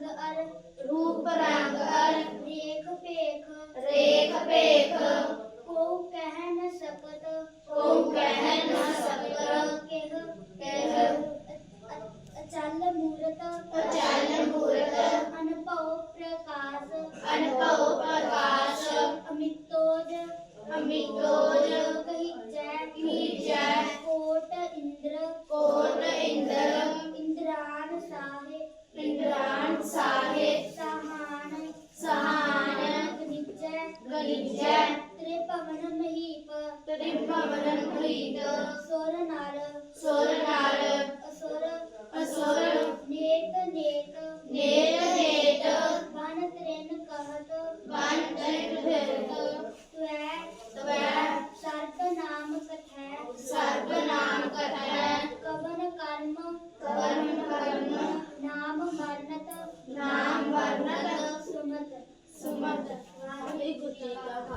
रंग अर रूप रंग अर रेख पेख रेख पेख। को कह न सकत को कह न सकत केह केह अचल मूरत अचल मूरत। अनपौ प्रकाश अनुभव प्रकाश। अमितोज अमितोज। ਗਨਿਜੈ ਤ੍ਰਿਭਵਨ ਮਹੀਪ। ਤ੍ਰਿਭਵਨ ਪ੍ਰੀਤ ਸੁਰ ਨਰ ਸੁਰ